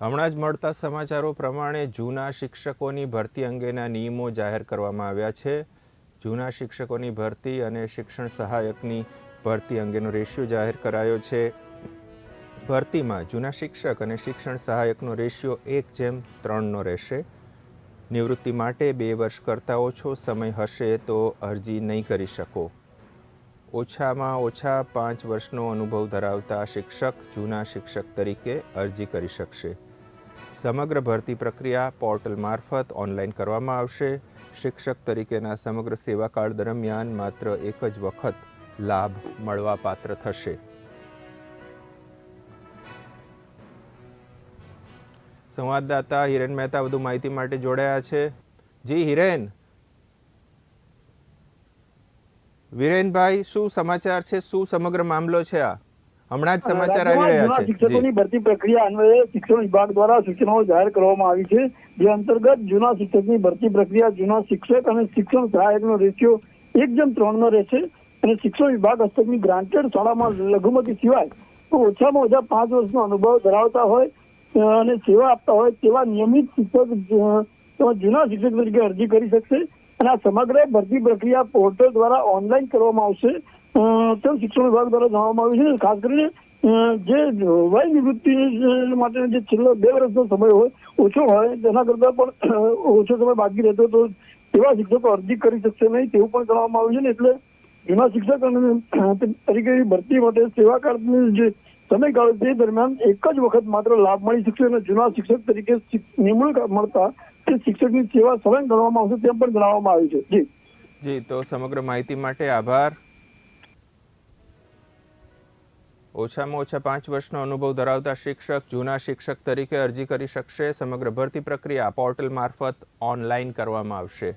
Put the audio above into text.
હમણાં જ મળતા સમાચારો પ્રમાણે જૂના શિક્ષકોની ભરતી અંગેના નિયમો જાહેર કરવામાં આવ્યા છે. જૂના શિક્ષકોની ભરતી અને શિક્ષણ સહાયકની ભરતી અંગેનો રેશિયો જાહેર કરાયો છે. ભરતીમાં જૂના શિક્ષક અને શિક્ષણ સહાયકનો રેશિયો એક જેમ ત્રણનો રહેશે. નિવૃત્તિ માટે બે વર્ષ કરતાં ઓછો સમય હશે તો અરજી નહીં કરી શકો. ઓછામાં ઓછા પાંચ વર્ષનો અનુભવ ધરાવતા શિક્ષક જૂના શિક્ષક તરીકે અરજી કરી શકશે. સમગ્ર ભરતી પ્રક્રિયા પોર્ટલ મારફત ઓનલાઈન કરવામાં આવશે. શિક્ષક તરીકેના સમગ્ર સેવાકાળ દરમિયાન માત્ર એક જ વખત લાભ મળવાપાત્ર થશે. સંવાદદાતા હિરેન મહેતા વધુ માહિતી માટે જોડાયા છે. જી, હિરેન. વિરેનભાઈ, શું સમાચાર છે? શું સમગ્ર મામલો છે આ? હમણાં જ સમાચાર આવી રહ્યા છે. શિક્ષકોની ભરતી પ્રક્રિયા અન્વયે શિક્ષણ વિભાગ દ્વારા સૂચનાઓ જાહેર કરવામાં આવી છે જે અંતર્ગત જૂના શિક્ષકની ભરતી પ્રક્રિયા જૂના શિક્ષક અને શિક્ષણ સહાયકનો રેશિયો એક જેમ ત્રણનો રહેશે અને શિક્ષણ વિભાગ હસ્તકની ગ્રાન્ટેડ શાળામાં લઘુમતી સિવાય તો ઓછામાં ઓછા પાંચ વર્ષનો અનુભવ ધરાવતા હોય અને સેવા આપતા હોય તેવા નિયમિત શિક્ષક જૂના શિક્ષક તરીકે અરજી કરી શકશે. અને આ સમગ્ર ભરતી પ્રક્રિયા પોર્ટલ દ્વારા ઓનલાઈન કરવામાં આવશે. અ, તેમ શિક્ષણ વિભાગ દ્વારા જણાવવામાં આવ્યું છે ખાસ કરીને જે વય નિવૃત્તિ માટે જે છેલ્લો બે વર્ષનો સમય હોય ઓછો હોય તેના કરતા પણ ઓછો સમય બાકી રહેતો તો તેવા શિક્ષકો અરજી કરી શકશે નહીં તેવું પણ જણાવવામાં આવ્યું છે ને એટલે જૂના શિક્ષક અને તે ભરતી માટે સેવા કાર્ડની જે સમયગાળો તે દરમિયાન એક જ વખત માત્ર લાભ મળી શકશે અને જૂના શિક્ષક તરીકે નિમણૂક મળતા તે શિક્ષકની સેવા સળંગ ગણવામાં આવશે તેમ પણ જણાવવામાં આવ્યું છે. જી. જી તો સમગ્ર માહિતી માટે આભાર. ઓછામાં ઓછા પાંચ વર્ષનો અનુભવ ધરાવતા શિક્ષક, જૂના શિક્ષક તરીકે અરજી કરી શકશે. સમગ્ર ભરતી પ્રક્રિયા પોર્ટલ મારફત ઓનલાઈન કરવામાં આવશે.